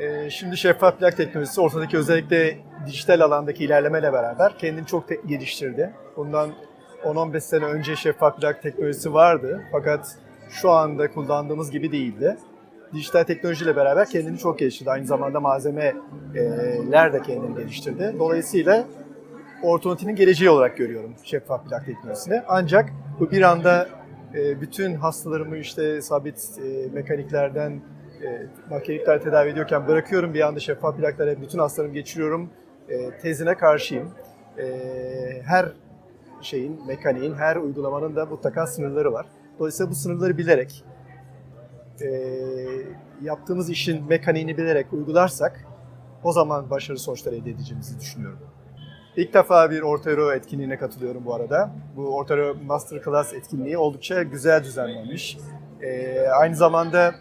Ee, şimdi şeffaf plak teknolojisi ortadaki özellikle dijital alandaki ilerlemeyle beraber kendini çok geliştirdi. Bundan 10-15 sene önce şeffaf plak teknolojisi vardı fakat şu anda kullandığımız gibi değildi. Dijital teknolojiyle beraber kendini çok geliştirdi. Aynı zamanda malzemeler de kendini geliştirdi. Dolayısıyla ortodontinin geleceği olarak görüyorum şeffaf plak teknolojisini. Ancak bu bir anda e, bütün hastalarımı işte sabit e, mekaniklerden e, makinelikler tedavi ediyorken bırakıyorum bir anda şeffaf plaklara bütün hastalarımı geçiriyorum e, tezine karşıyım. E, her şeyin, mekaniğin, her uygulamanın da mutlaka sınırları var. Dolayısıyla bu sınırları bilerek e, yaptığımız işin mekaniğini bilerek uygularsak o zaman başarılı sonuçlar elde edeceğimizi düşünüyorum. İlk defa bir Ortero etkinliğine katılıyorum bu arada. Bu Ortero Masterclass etkinliği oldukça güzel düzenlenmiş. Ee, aynı zamanda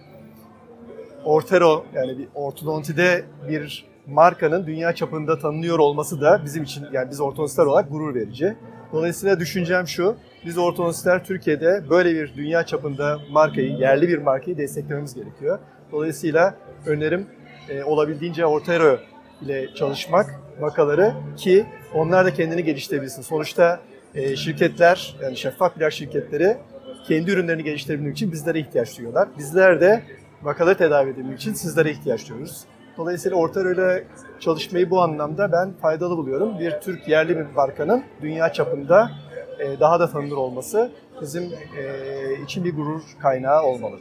Ortero yani bir ortodontide bir markanın dünya çapında tanınıyor olması da bizim için yani biz ortodontistler olarak gurur verici. Dolayısıyla düşüncem şu, biz ortodontistler Türkiye'de böyle bir dünya çapında markayı, yerli bir markayı desteklememiz gerekiyor. Dolayısıyla önerim e, olabildiğince Ortero ile çalışmak vakaları ki onlar da kendini geliştirebilsin. Sonuçta e, şirketler, yani şeffaf plak şirketleri kendi ürünlerini geliştirebilmek için bizlere ihtiyaç duyuyorlar. Bizler de vakaları tedavi edebilmek için sizlere ihtiyaç duyuyoruz. Dolayısıyla Ortero ile çalışmayı bu anlamda ben faydalı buluyorum. Bir Türk yerli bir markanın dünya çapında e, daha da tanınır olması bizim e, için bir gurur kaynağı olmalı.